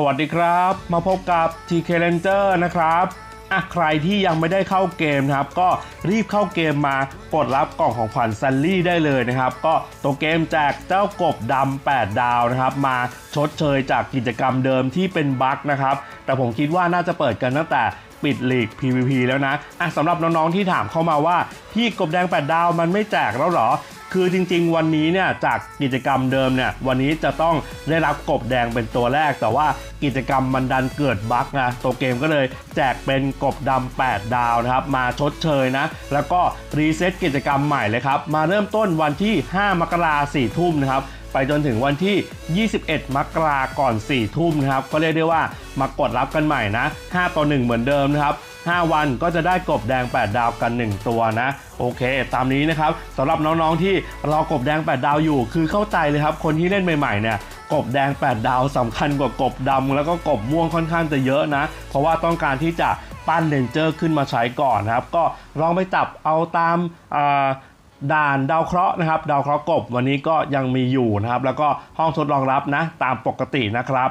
สวัสดีครับ มาพบกับ TK Ranger นะครับอะใครที่ยังไม่ได้เข้าเกมนะครับ ก็รีบเข้าเกมมากดรับกล่องของขวัญซันลี่ได้เลยนะครับ ก็ตัวเกมแจกเจ้ากบดำ8 ดาวนะครับ มาชดเชยจากกิจกรรมเดิมที่เป็นบั๊กนะครับ แต่ผมคิดว่าน่าจะเปิดกันตั้งแต่ปิดลีก PVP แล้วนะอะสำหรับน้องๆที่ถามเข้ามาว่า พี่กบแดง 8 ดาวมันไม่แจกแล้วหรอ คือจริง ๆ วันนี้เนี่ยจากกิจกรรมเดิมเนี่ยวันนี้จะต้องได้รับกบแดงเป็นตัวแรก แต่ว่ากิจกรรมมันดันเกิดบั๊กนะตัวเกมก็เลยแจกเป็นกบดำ8ดาวนะครับ มาชดเชยนะ แล้วก็รีเซ็ตกิจกรรมใหม่เลยครับ มาเริ่มต้นวันที่ 5 มกราสี่ทุ่มนะครับไปจนถึงวันที่ 21 มกราก่อน 4 ทุ่มนะครับ ก็เรียกได้ว่ามากดรับกันใหม่นะ 5 ต่อ 1 เหมือนเดิมนะครับ 5 วันก็จะได้กบแดง 8 ดาวกัน 1 ตัวนะ โอเค ตามนี้นะครับสำหรับน้องๆที่รอกบแดง 8 ดาวอยู่ คือเข้าใจเลยครับ คนที่เล่นใหม่ๆเนี่ยกบแดง 8 ดาวสำคัญกว่ากบดำแล้วก็กบม่วงค่อนข้างจะเยอะนะ เพราะว่าต้องการที่จะปั้นเรนเจอร์ขึ้นมาใช้ก่อนนะครับ ก็ลองไปจับเอาตามด่านดาวเคราะห์นะครับ ดาวเคราะห์กบวันนี้ก็ยังมีอยู่นะครับ แล้วก็ห้องทดลองรับนะ ตามปกตินะครับ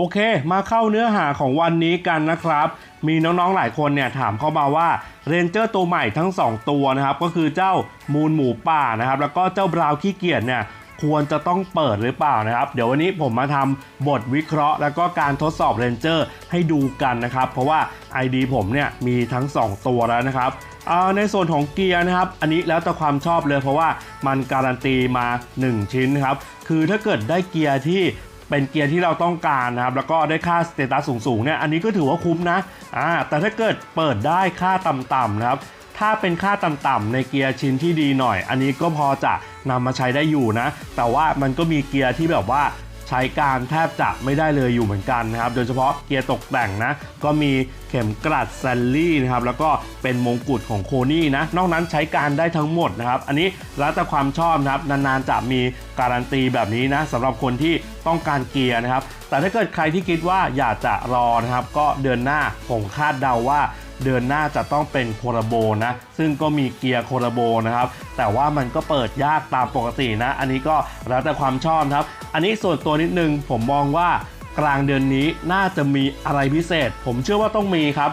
โอเค มาเข้าเนื้อหาของวันนี้กันนะครับ มีน้องๆหลายคนเนี่ยถามเข้ามาว่าเรนเจอร์ตัวใหม่ทั้ง 2 ตัวนะครับ ก็คือเจ้ามูลหมูป่านะครับ แล้วก็เจ้าบราว์ขี้เกียจเนี่ยควรจะต้องเปิดหรือเปล่านะครับ เดี๋ยววันนี้ผมมาทำบทวิเคราะห์ แล้วก็การทดสอบเรนเจอร์ให้ดูกันนะครับ เพราะว่า ID ผมเนี่ยมีทั้ง 2 ตัวแล้วนะครับอ่าในส่วนของเกียร์นะครับ อันนี้แล้วแต่ความชอบเลยเพราะว่ามันการันตีมา 1 ชิ้นนะครับ คือถ้าเกิดได้เกียร์ที่ เป็นเกียร์ที่เราต้องการนะครับแล้วก็ได้ค่าสเตตัสสูงๆเนี่ยอันนี้ก็ถือว่าคุ้มนะอ่าแต่ถ้าเกิดเปิดได้ค่าต่ำๆนะครับถ้าเป็นค่าต่ำๆในเกียร์ชิ้นที่ดีหน่อย อันนี้ก็พอจะนำมาใช้ได้อยู่นะ แต่ว่ามันก็มีเกียร์ที่แบบว่า ใช้การแทบจะไม่ได้เลยอยู่เหมือนกันนะครับ โดยเฉพาะเกียร์ตกแต่งนะ ก็มีเข็มกลัดแซลลี่นะครับ แล้วก็เป็นมงกุฎของโคนี่นะ นอกนั้นใช้การได้ทั้งหมดนะครับ อันนี้แล้วแต่ความชอบนะครับ นานๆจะมีการันตีแบบนี้นะสำหรับคนที่ต้องการเกียร์นะครับ แต่ถ้าเกิดใครที่คิดว่าอยากจะรอนะครับ ก็เดือนหน้าผมคาดเดาว่าเดือนหน้าจะต้องเป็นโคราโบนะ ซึ่งก็มีเกียร์โคราโบนะครับ แต่ว่ามันก็เปิดยากตามปกตินะ อันนี้ก็แล้วแต่ความชอบครับ อันนี้ส่วนตัวนิดนึงผมมองว่ากลางเดือนนี้น่าจะมีอะไรพิเศษ ผมเชื่อว่าต้องมีครับ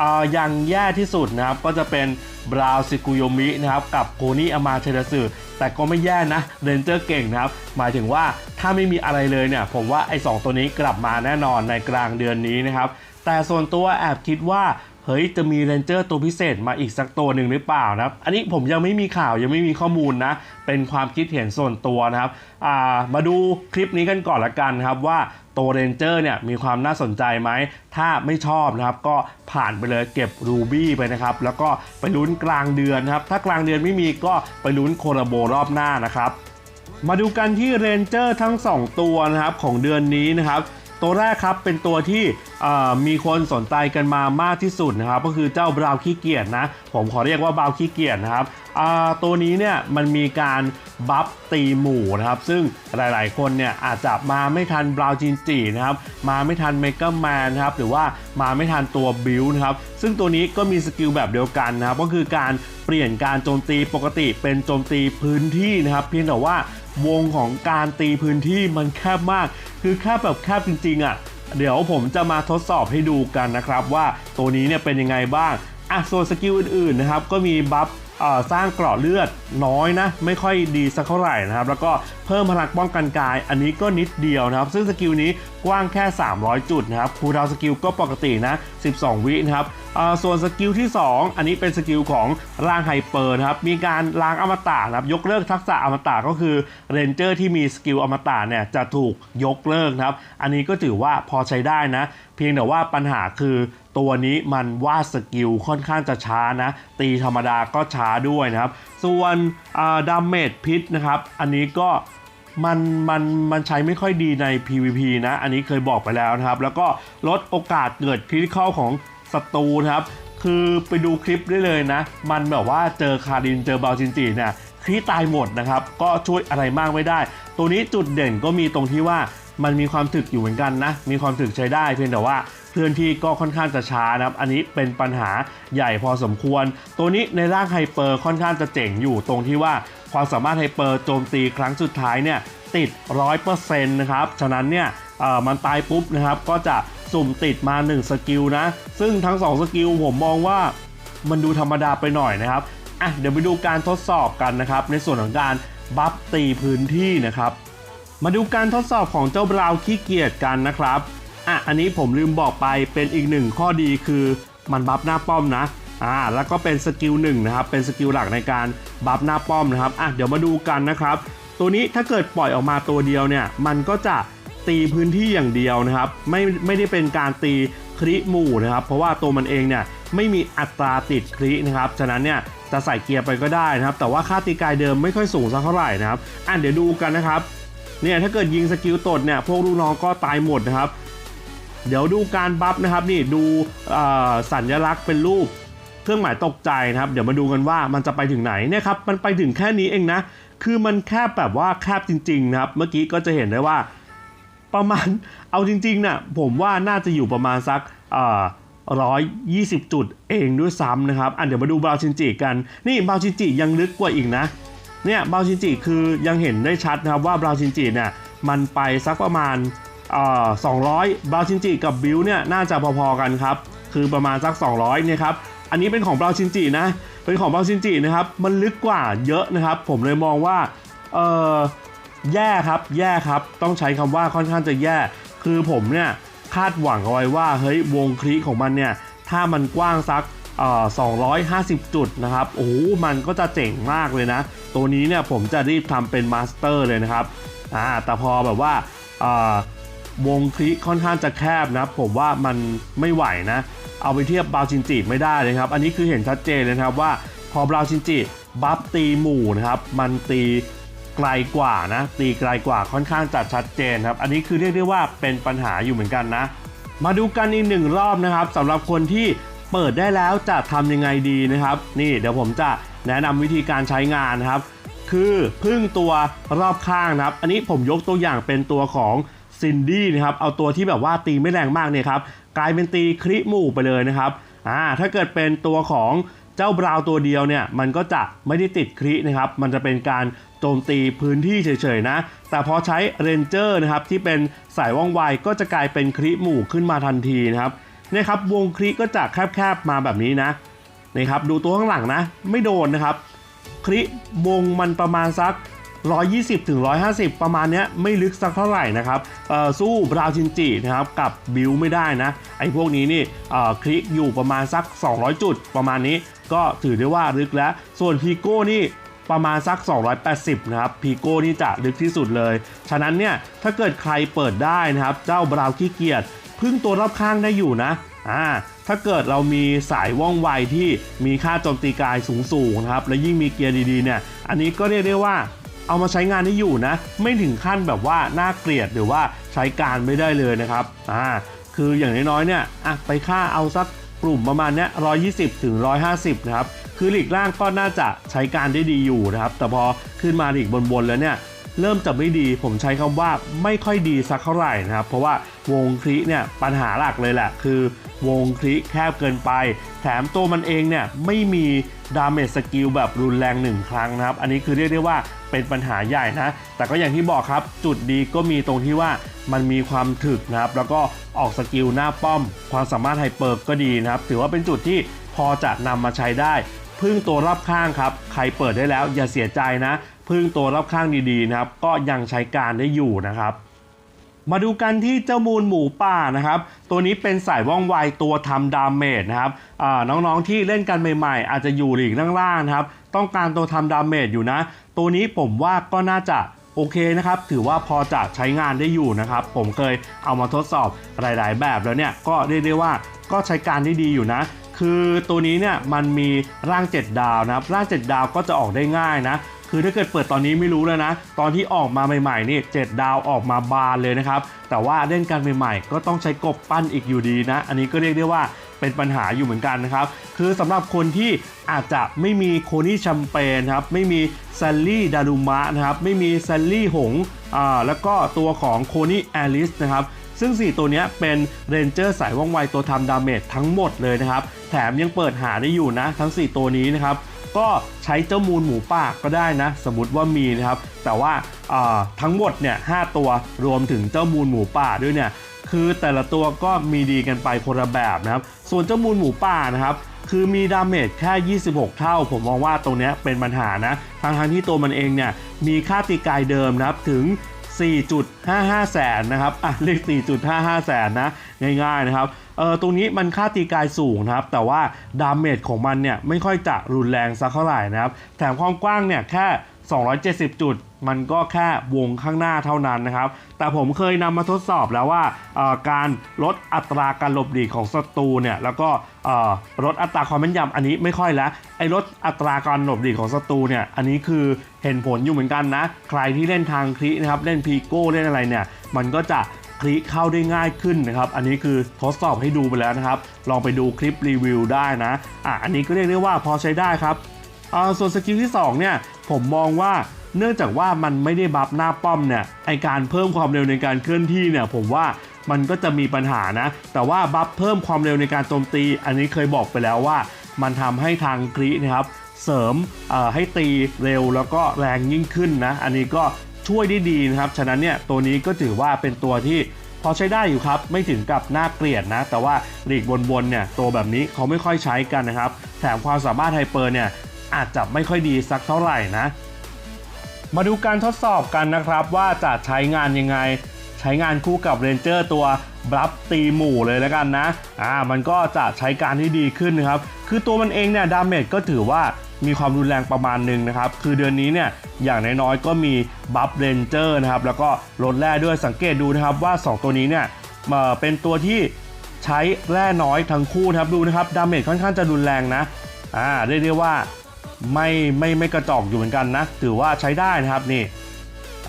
อ่าย่างแย่ที่สุดนะครับก็จะเป็นบราวซิกุโยมินะครับกับโคนี่อามาเทเดสึแต่ก็ไม่แย่นะเรนเจอร์เก่งนะครับ หมายถึงว่าถ้าไม่มีอะไรเลยเนี่ย ผมว่าไอ้สองตัวนี้กลับมาแน่นอนในกลางเดือนนี้นะครับ แต่ส่วนตัวแอบคิดว่า เฮ้ยจะมีเรนเจอร์ตัวพิเศษมาอีกสักตัวหนึ่งหรือเปล่านะครับ อันนี้ผมยังไม่มีข่าวยังไม่มีข้อมูลนะ เป็นความคิดเห็นส่วนตัวนะครับามาดูคลิปนี้กันก่อนละกันครับว่าตัวเรนเจอร์เนี่ยมีความน่าสนใจไหม ถ้าไม่ชอบนะครับ ก็ผ่านไปเลยเก็บรูบี้ไปนะครับ แล้วก็ไปลุ้นกลางเดือนนะครับ ถ้ากลางเดือนไม่มีก็ไปลุ้นโคราโบรอบหน้านะครับ มาดูกันที่เรนเจอร์ทั้ง 2 ตัวนะครับของเดือนนี้นะครับ ตัวแรกครับเป็นตัวที่มีคนสนใจกันมามากที่สุดนะครับ ก็คือเจ้าบราวน์ขี้เกียจนะ ผมขอเรียกว่าบราวน์ขี้เกียจนะครับตัวนี้เนี่ยมันมีการบัฟตีหมู่นะครับ ซึ่งหลายๆ คนเนี่ยอาจจะมาไม่ทันบราว์จินจีนะครับ มาไม่ทันเมกาแมนนะครับ หรือว่ามาไม่ทันตัวบิลนะครับ ซึ่งตัวนี้ก็มีสกิลแบบเดียวกันนะครับ ก็คือการ เปลี่ยนการโจมตีปกติเป็นโจมตีพื้นที่นะครับเพียงแต่ว่าวงของการตีพื้นที่มันแคบมาก คือแคบแบบแคบจริงๆอะ่ะเดี๋ยวผมจะมาทดสอบให้ดูกันนะครับว่าตัวนี้เนี่ยเป็นยังไงบ้างอะส่วนสกิลอื่นๆนะครับก็มีบัฟสร้างเกราะเลือดน้อยนะ ไม่ค่อยดีสักเท่าไหร่นะครับ แล้วก็เพิ่มพลังป้องกันกาย อันนี้ก็นิดเดียวนะครับ ซึ่งสกิลนี้กว้างแค่ 300 จุดนะครับ คูดาวสกิลก็ปกตินะ 12 วินะครับ ส่วนสกิลที่ 2 อันนี้เป็นสกิลของร่างไฮเปอร์นะครับ มีการล้างอมตะนะครับ ยกเลิกทักษะอมตะก็คือเรนเจอร์ที่มีสกิลอมตะเนี่ยจะถูกยกเลิกนะครับ อันนี้ก็ถือว่าพอใช้ได้นะ เพียงแต่ว่าปัญหาคือตัวนี้มันวาดสกิลค่อนข้างจะช้านะ ตีธรรมดาก็ช้าด้วยนะครับ ส่วนดาเมจพิษนะครับ อันนี้ก็มันมันมันใช้ไม่ค่อยดีใน PVP นะ อันนี้เคยบอกไปแล้วนะครับ แล้วก็ลดโอกาสเกิดคริติคอลของ ศัตรูนะครับคือไปดูคลิปได้เลยนะ มันแบบว่าเจอคารินเจอบาจินจิเนี่ยคริตายหมดนะครับ ก็ช่วยอะไรมากไม่ได้ ตัวนี้จุดเด่นก็มีตรงที่ว่ามันมีความถึกอยู่เหมือนกันนะ มีความถึกใช้ได้เพียงแต่ว่าเคลื่อนที่ก็ค่อนข้างจะช้านะครับ อันนี้เป็นปัญหาใหญ่พอสมควร ตัวนี้ในร่างไฮเปอร์ค่อนข้างจะเจ๋งอยู่ตรงที่ว่าความสามารถไฮเปอร์โจมตีครั้งสุดท้ายเนี่ยติด 100%นะครับ ฉะนั้นเนี่ยมันตายปุ๊บนะครับก็จะ สุ่มติดมา 1 สกิลนะ ซึ่งทั้ง 2 สกิลผมมองว่ามันดูธรรมดาไปหน่อยนะครับอะเดี๋ยวไปดูการทดสอบกันนะครับ ในส่วนของการบัฟตีพื้นที่นะครับ มาดูการทดสอบของเจ้าบราวน์ขี้เกียจกันนะครับอะอันนี้ผมลืมบอกไปเป็นอีกหนึ่งข้อดีคือมันบัฟหน้าป้อมนะอ่าแล้วก็เป็นสกิลหนึ่งนะครับ เป็นสกิลหลักในการบัฟหน้าป้อมนะครับอะเดี๋ยวมาดูกันนะครับ ตัวนี้ถ้าเกิดปล่อยออกมาตัวเดียวเนี่ย มันก็จะ ตีพื้นที่อย่างเดียวนะครับ ไม่ไม่ได้เป็นการตีคริหมู่นะครับ เพราะว่าตัวมันเองเนี่ยไม่มีอัตราติดครินะครับ ฉะนั้นเนี่ยจะใส่เกียร์ไปก็ได้นะครับ แต่ว่าค่าตีกายเดิมไม่ค่อยสูงสักเท่าไหร่นะครับอะเดี๋ยวดูกันนะครับเนี่ยถ้าเกิดยิงสกิลตดเนี่ยพวกลูกน้องก็ตายหมดนะครับ เดี๋ยวดูการบัฟนะครับนี่ดูสัญลักษณ์เป็นรูปเครื่องหมายตกใจนะครับ เดี๋ยวมาดูกันว่ามันจะไปถึงไหนเนี่ยครับมันไปถึงแค่นี้เองนะ คือมันแคบแบบว่าแคบจริงๆนะครับ เมื่อกี้ก็จะเห็นได้ว่า ประมาณเอาจริงๆนะ่ะผมว่าน่าจะอยู่ประมาณสักร้อยยี่สิบจุดเองด้วยซ้ำนะครับอะเดี๋ยวมาดูบราวชินจิกัน นี่บราวชินจิยังลึกกว่าอีกนะ เนี่ยบราวชินจิคือยังเห็นได้ชัดนะครับว่าบราวชินจิเนี่ยมันไปสักประมาณเอ่อ200บราวชินจิกับบิวเนี่ยน่าจะพอๆกันครับ คือประมาณสัก 200เนี่ยครับอันนี้เป็นของบราวชินจินะเป็นของบราวชินจินะครับมันลึกกว่าเยอะนะครับ ผมเลยมองว่าเออ แย่ครับ แย่ครับ ต้องใช้คำว่าค่อนข้างจะแย่ คือผมเนี่ยคาดหวังเอาไว้ว่าเฮ้ยวงคลิของมันเนี่ย ถ้ามันกว้างสักเอ่อ250 จุดนะครับ โอ้โห มันก็จะเจ๋งมากเลยนะ ตัวนี้เนี่ยผมจะรีบทำเป็นมาสเตอร์เลยนะครับ อ่า แต่พอแบบว่าเอ่อวงคลิค่อนข้างจะแคบนะ ผมว่ามันไม่ไหวนะ เอาไปเทียบบราวชินจิไม่ได้เลยครับ อันนี้คือเห็นชัดเจนเลยครับว่าพอบราวชินจิบัฟตีหมู่นะครับ มันตี ไกลกว่านะ ตีไกลกว่าค่อนข้างจะชัดเจนครับ อันนี้คือเรียกได้ว่าเป็นปัญหาอยู่เหมือนกันนะ มาดูกันอีกหนึ่งรอบนะครับสำหรับคนที่เปิดได้แล้วจะทำยังไงดีนะครับ นี่เดี๋ยวผมจะแนะนำวิธีการใช้งานครับ คือพึ่งตัวรอบข้างนะครับ อันนี้ผมยกตัวอย่างเป็นตัวของซินดี้นะครับ เอาตัวที่แบบว่าตีไม่แรงมากเนี่ยครับ กลายเป็นตีคริหมู่ไปเลยนะครับ อ่า ถ้าเกิดเป็นตัวของเจ้าบราวตัวเดียวเนี่ย มันก็จะไม่ได้ติดครินะครับ มันจะเป็นการ โจมตีพื้นที่เฉยๆนะ แต่พอใช้เรนเจอร์นะครับที่เป็นสายว่องไวก็จะกลายเป็นคริหมู่ขึ้นมาทันทีนะครับนี่ครับวงคริก็จะแคบๆมาแบบนี้นะนี่ครับดูตัวข้างหลังนะ ไม่โดนนะครับคลิวงมันประมาณสัก 120ถึง150 ประมาณเนี้ยไม่ลึกสักเท่าไหร่นะครับสู้บราวชินจินะครับกับบิวไม่ได้นะไอ้พวกนี้นี่คลิกอยู่ประมาณสัก 200 จุดประมาณนี้ก็ถือได้ว่าลึกแล้ว ส่วนพีโก้นี่ ประมาณสัก 280 นะครับพีโก้นี่จะลึกที่สุดเลย ฉะนั้นเนี่ยถ้าเกิดใครเปิดได้นะครับ เจ้าบราวน์ขี้เกียจพึ่งตัวรอบข้างได้อยู่นะอ่าถ้าเกิดเรามีสายว่องไวที่มีค่าโจมตีกายสูงๆนะครับ และยิ่งมีเกียร์ดีๆเนี่ย อันนี้ก็เรียกได้ว่าเอามาใช้งานได้อยู่นะ ไม่ถึงขั้นแบบว่าน่าเกลียดหรือว่าใช้การไม่ได้เลยนะครับอ่าคืออย่างน้อยๆเนี่ยอะไปค่าเอาสักกลุ่มประมาณเนี้ย120 ถึง 150 นะครับ คือหลีกล่างก็น่าจะใช้การได้ดีอยู่นะครับ แต่พอขึ้นมาหลีกบนๆแล้วเนี่ยเริ่มจะไม่ดีผมใช้คำว่าไม่ค่อยดีสักเท่าไหร่นะครับ เพราะว่าวงคลิเนี่ยปัญหาหลักเลยแหละคือ วงคลิแคบเกินไป แถมตัวมันเองเนี่ยไม่มีดาเมจสกิลแบบรุนแรงหนึ่งครั้งนะครับ อันนี้คือเรียกได้ว่าเป็นปัญหาใหญ่นะ แต่ก็อย่างที่บอกครับ จุดดีก็มีตรงที่ว่ามันมีความถึกนะครับ แล้วก็ออกสกิลหน้าป้อม ความสามารถไฮเปอร์ก็ดีนะครับ ถือว่าเป็นจุดที่พอจะนำมาใช้ได้ พึ่งตัวรอบข้างครับ ใครเปิดได้แล้วอย่าเสียใจนะ พึ่งตัวรอบข้างดีๆนะครับ ก็ยังใช้การได้อยู่นะครับ มาดูกันที่เจ้ามูลหมูป่านะครับ ตัวนี้เป็นสายว่องไวตัวทำดาเมจนะครับน้องๆที่เล่นกันใหม่ๆ อาจจะอยู่หลีกล่างๆนะครับ ต้องการตัวทำดาเมจอยู่นะ ตัวนี้ผมว่าก็น่าจะโอเคนะครับ ถือว่าพอจะใช้งานได้อยู่นะครับ ผมเคยเอามาทดสอบหลาย ๆ แบบแล้วเนี่ย ก็เรียกได้ว่าก็ใช้การได้ดีอยู่นะ คือตัวนี้เนี่ยมันมีร่าง 7 ดาวนะครับร่าง 7 ดาวก็จะออกได้ง่ายนะคือถ้าเกิดเปิดตอนนี้ไม่รู้แล้วนะ ตอนที่ออกมาใหม่ๆนี่7ดาวออกมาบานเลยนะครับ แต่ว่าเล่นกันใหม่ๆ ก็ต้องใช้กบปั้นอีกอยู่ดีนะ อันนี้ก็เรียกได้ว่าเป็นปัญหาอยู่เหมือนกันนะครับ คือสำหรับคนที่อาจจะไม่มีโคนี่แชมเปญครับ ไม่มีแซลลี่ดารุมะนะครับ ไม่มีแซลลี่หงอ่าแล้วก็ตัวของโคนี่แอลิสนะครับซึ่ง 4 ตัวนี้เป็นเรนเจอร์สายว่องไวตัวทำดาเมจทั้งหมดเลยนะครับ ถมยังเปิดหาได้อยู่นะ ทั้ง 4 ตัวนี้นะครับก็ใช้เจ้ามูลหมูป่าก็ได้นะ สมมติว่ามีนะครับ แต่ว่าทั้งหมดเนี่ยหตัวรวมถึงเจ้ามูลหมูป่าด้วยเนี่ยคือแต่ละตัวก็มีดีกันไปคนละแบบนะครับ ส่วนเจ้ามูลหมูป่านะครับคือมีดาเมจแค่ 26 เท่า ผมมองว่าตรงนี้เป็นปัญหานะทางทางที่ตัวมันเองเนี่ยมีค่าตีกายเดิมนะครับถึง 4.55 แสนนะครับอะเลข4.55 แสนนะ ง่ายๆนะครับ เออตรงนี้มันค่าตีกายสูงนะครับ แต่ว่าดาเมจของมันเนี่ยไม่ค่อยจะรุนแรงสักเท่าไหร่นะครับ แถมความกว้างเนี่ยแค่ 270 จุด มันก็แค่วงข้างหน้าเท่านั้นนะครับ แต่ผมเคยนำมาทดสอบแล้วว่าการลดอัตราการหลบหลีกของศัตรูเนี่ยแล้วก็ลดอัตราความแม่นยำอันนี้ไม่ค่อยแล้วไอ้ลดอัตราการหลบหลีกของศัตรูเนี่ยอันนี้คือเห็นผลอยู่เหมือนกันนะ ใครที่เล่นทางคลินะครับเล่นพีโก้เล่นอะไรเนี่ยมันก็จะ ลิเข้าได้ง่ายขึ้นนะครับ อันนี้คือทดสอบให้ดูไปแล้วนะครับ ลองไปดูคลิปรีวิวได้นะ อะอันนี้ก็เรียกได้ว่าพอใช้ได้ครับส่วนสกิลที่ 2 เนี่ย ผมมองว่าเนื่องจากว่ามันไม่ได้บัฟหน้าป้อมเนี่ยไอการเพิ่มความเร็วในการเคลื่อนที่เนี่ยผมว่ามันก็จะมีปัญหานะ แต่ว่าบัฟเพิ่มความเร็วในการโจมตี อันนี้เคยบอกไปแล้วว่า มันทำให้ทางกรีนะครับเสริมให้ตีเร็วแล้วก็แรงยิ่งขึ้นนะ อันนี้ก็ ช่วยได้ดีนะครับ ฉะนั้นเนี่ยตัวนี้ก็ถือว่าเป็นตัวที่พอใช้ได้อยู่ครับ ไม่ถึงกับน่าเกลียดนะ แต่ว่าหลีกบนๆเนี่ยตัวแบบนี้เขาไม่ค่อยใช้กันนะครับ แถมความสามารถไฮเปอร์เนี่ยอาจจะไม่ค่อยดีสักเท่าไหร่นะ มาดูการทดสอบกันนะครับว่าจะใช้งานยังไง ใช้งานคู่กับเรนเจอร์ตัวบลัฟตีหมู่เลยแล้วกันนะ อ่า มันก็จะใช้การที่ดีขึ้นนะครับ คือตัวมันเองเนี่ยดาเมจก็ถือว่า มีความรุนแรงประมาณหนึ่งนะครับ คือเดือนนี้เนี่ยอย่างน้อยๆก็มีบัฟเรนเจอร์นะครับ แล้วก็ลดแร่ด้วยสังเกตดูนะครับว่า 2 ตัวนี้เนี่ยเอ่อเป็นตัวที่ใช้แร่น้อยทั้งคู่นะครับดูนะครับดาเมจค่อนข้างจะรุนแรงนะอ่าเรียกได้ว่าไม่ไม่ไม่กระจอกอยู่เหมือนกันนะ ถือว่าใช้ได้นะครับนี่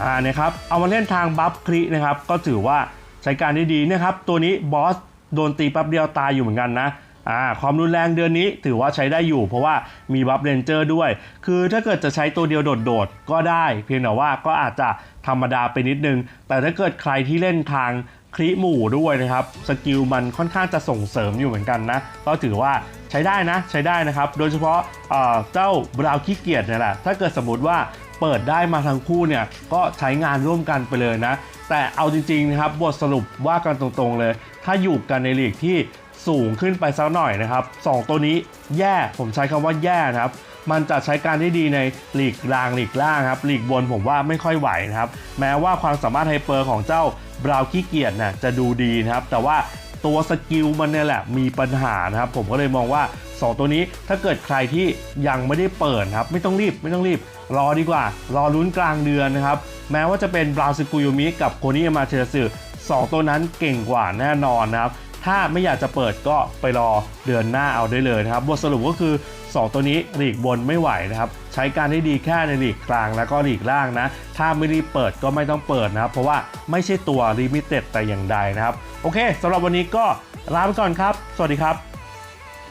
อ่านะครับเอามาเล่นทางบัฟครินะครับ ก็ถือว่าใช้การได้ดีนะครับ ตัวนี้บอสโดนตีแป๊บเดียวตายอยู่เหมือนกันนะ อ่าความรุนแรงเดือนนี้ถือว่าใช้ได้อยู่ เพราะว่ามีบัฟเรนเจอร์ด้วย คือถ้าเกิดจะใช้ตัวเดียวโดดๆ ก็ได้ เพียงแต่ว่าก็อาจจะธรรมดาไปนิดนึง แต่ถ้าเกิดใครที่เล่นทางคลิหมู่ด้วยนะครับ สกิลมันค่อนข้างจะส่งเสริมอยู่เหมือนกันนะ ก็ถือว่าใช้ได้นะใช้ได้นะครับ โดยเฉพาะเอ่อเจ้าบราวขี้เกียจเนี่ยแหละถ้าเกิดสมมติว่าเปิดได้มาทั้งคู่เนี่ยก็ใช้งานร่วมกันไปเลยนะ แต่เอาจริงๆนะครับบทสรุปว่ากันตรงๆเลย ถ้าอยู่กันในลีกที่ สูงขึ้นไปสักหน่อยนะครับสองตัวนี้แย่ผมใช้คำว่าแย่นะครับ มันจะใช้การได้ดีในหลีกกลางหลีกล่างครับหลีกบนผมว่าไม่ค่อยไหวนะครับ แม้ว่าความสามารถไฮเปอร์ของเจ้าบราวขี้เกียจน่ะจะดูดีนะครับ แต่ว่าตัวสกิลมันเนี่ยแหละมีปัญหานะครับ ผมก็เลยมองว่า 2 ตัวนี้ถ้าเกิดใครที่ยังไม่ได้เปิดครับ ไม่ต้องรีบไม่ต้องรีบ รอดีกว่า รอลุ้นกลางเดือนนะครับ แม้ว่าจะเป็นบราวสกุยมิกับโคนิอามาเทสึสองตัวนั้นเก่งกว่าแน่นอนนะครับ ถ้าไม่อยากจะเปิดก็ไปรอเดือนหน้าเอาได้เลยนะครับบทสรุปก็คือ 2 ตัวนี้หลีกบนไม่ไหวนะครับใช้การได้ดีแค่ในหลีกกลางแล้วก็หลีกล่างนะ ถ้าไม่รีบเปิดก็ไม่ต้องเปิดนะครับ เพราะว่าไม่ใช่ตัวลิมิเต็ดแต่อย่างใดนะครับ โอเคสำหรับวันนี้ก็ลาไปก่อนครับ สวัสดีครับ